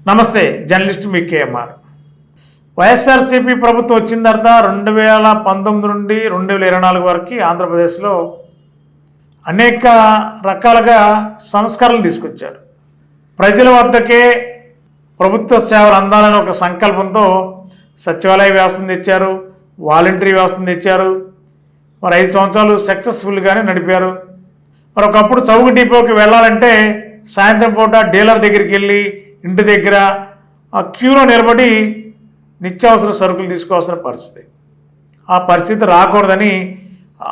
నమస్తే జర్నలిస్ట్ మీ కేఎంఆర్. వైఎస్ఆర్సీపీ ప్రభుత్వం వచ్చిన తర్వాత రెండు వేల పంతొమ్మిది నుండి రెండు వేల ఇరవై నాలుగు వరకు ఆంధ్రప్రదేశ్లో అనేక రకాలుగా సంస్కరణలు తీసుకొచ్చారు. ప్రజల వద్దకే ప్రభుత్వ సేవలు అందాలని ఒక సంకల్పంతో సచివాలయ వ్యవస్థను తెచ్చారు వాలంటరీ వ్యవస్థను తెచ్చారు మరి ఐదు సంవత్సరాలు సక్సెస్ఫుల్గానే నడిపారు. మరి ఒకప్పుడు చౌక డిపోకి వెళ్ళాలంటే సాయంత్రం పూట డీలర్ దగ్గరికి వెళ్ళి ఇంటి దగ్గర ఆ క్యూలో నిలబడి నిత్యావసర సరుకులు తీసుకోవాల్సిన పరిస్థితి. ఆ పరిస్థితి రాకూడదని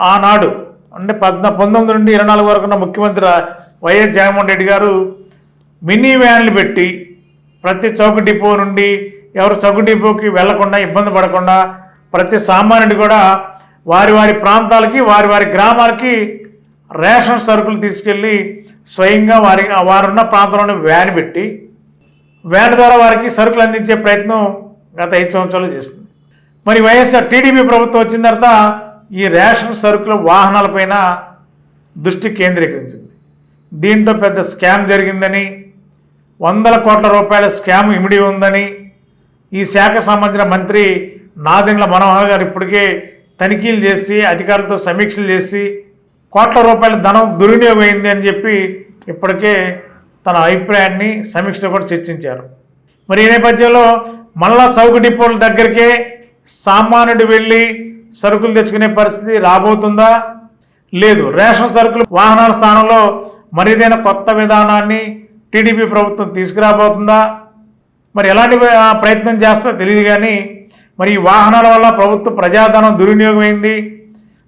ఆనాడు అంటే పద్న పంతొమ్మిది నుండి ఇరవై నాలుగు వరకు ఉన్న ముఖ్యమంత్రి వైఎస్ జగన్మోహన్ రెడ్డి గారు మినీ వ్యాన్లు పెట్టి ప్రతి చౌక డిపో నుండి ఎవరు చౌక డిపోకి వెళ్ళకుండా ఇబ్బంది పడకుండా ప్రతి సామాన్యుడు కూడా వారి వారి ప్రాంతాలకి వారి వారి గ్రామాలకి రేషన్ సరుకులు తీసుకెళ్ళి స్వయంగా వారి వారున్న ప్రాంతంలోనే వ్యాన్ పెట్టి వ్యాన్ ద్వారా వారికి సరుకులు అందించే ప్రయత్నం గత ఐదు సంవత్సరాలు చేస్తుంది. మరి వైఎస్ఆర్ టీడీపీ ప్రభుత్వం వచ్చిన తర్వాత ఈ రేషన్ సరుకుల వాహనాలపైన దృష్టి కేంద్రీకరించింది. దీంట్లో పెద్ద స్కామ్ జరిగిందని వందల కోట్ల రూపాయల స్కామ్ ఇమిడి ఉందని ఈ శాఖ సంబంధించిన మంత్రి నాదెండ్ల మనోహర్ గారు ఇప్పటికే తనిఖీలు చేసి అధికారులతో సమీక్షలు చేసి కోట్ల రూపాయల ధనం దుర్వినియోగం అయింది అని చెప్పి ఇప్పటికే తన అభిప్రాయాన్ని సమీక్షలో కూడా చర్చించారు. మరి ఈ నేపథ్యంలో మళ్ళా చౌక డిపోల దగ్గరికే సామాన్యుడు వెళ్ళి సరుకులు తెచ్చుకునే పరిస్థితి రాబోతుందా? లేదు రేషన్ సరుకులు వాహనాల స్థానంలో మరిదైన కొత్త విధానాన్ని టీడీపీ ప్రభుత్వం తీసుకురాబోతుందా? మరి ఎలాంటి ప్రయత్నం చేస్తా తెలియదు కానీ మరి ఈ వాహనాల వల్ల ప్రభుత్వ ప్రజాధనం దుర్వినియోగమైంది.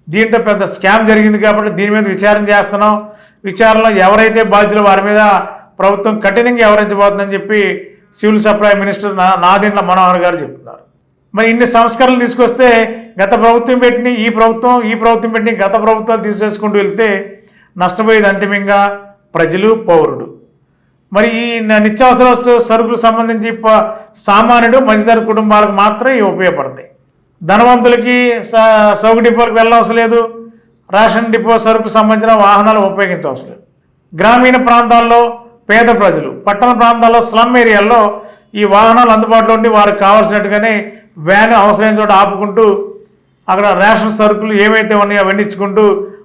దీంట్లో పెద్ద స్కామ్ జరిగింది కాబట్టి దీని మీద విచారణ చేస్తున్నాం. విచారణలో ఎవరైతే బాధ్యులు వారి మీద ప్రభుత్వం కఠినంగా వ్యవహరించబోతుందని చెప్పి సివిల్ సప్లై మినిస్టర్ నా నాదెండ్ల మనోహర్ గారు చెప్తున్నారు. మరి ఇన్ని సంస్కరణలు తీసుకొస్తే గత ప్రభుత్వం పెట్టిన ఈ ప్రభుత్వం ఈ ప్రభుత్వం పెట్టిన గత ప్రభుత్వాలు తీసేసుకుంటూ వెళ్తే నష్టపోయేది అంతిమంగా ప్రజలు పౌరుడు మరి ఈ నిత్యావసర సరుకులు సంబంధించి సామాన్యుడు మధ్యతర కుటుంబాలకు మాత్రమే ఇవి ఉపయోగపడతాయి. ధనవంతులకి స- డిపోలకు వెళ్ళవసరం లేదు. రేషన్ డిపో సరుకు సంబంధించిన వాహనాలు ఉపయోగించవసరం లేదు. గ్రామీణ ప్రాంతాల్లో పేద ప్రజలు. పట్టణ ప్రాంతాల్లో స్లమ్ ఏరియాల్లో ఈ వాహనాలు అందుబాటులో ఉండి వారికి కావాల్సినట్టుగానే వ్యాన్ అవసరమైన చోట ఆపుకుంటూ అక్కడ రేషన్ సరుకులు ఏవైతే ఉన్నాయో అవన్నీ ఇచ్చుకుంటూ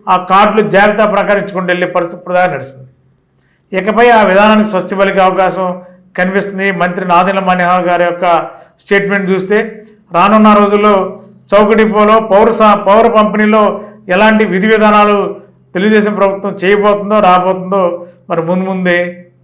ఆ కార్డులు జాబితా ప్రకారం ఇచ్చుకుంటూ వెళ్ళే పరిస్థితి ప్రధాన నడుస్తుంది ఇకపై ఆ విధానానికి స్వస్తి పలికే అవకాశం కనిపిస్తుంది. మంత్రి నాదిల మనోహర్ గారి యొక్క స్టేట్మెంట్ చూస్తే రానున్న రోజుల్లో చౌక డిపోలో పౌర పౌర పంపిణీలో ఎలాంటి విధి విధానాలు తెలుగుదేశం ప్రభుత్వం చేయబోతుందో రాబోతుందో మరి ముందు ముందే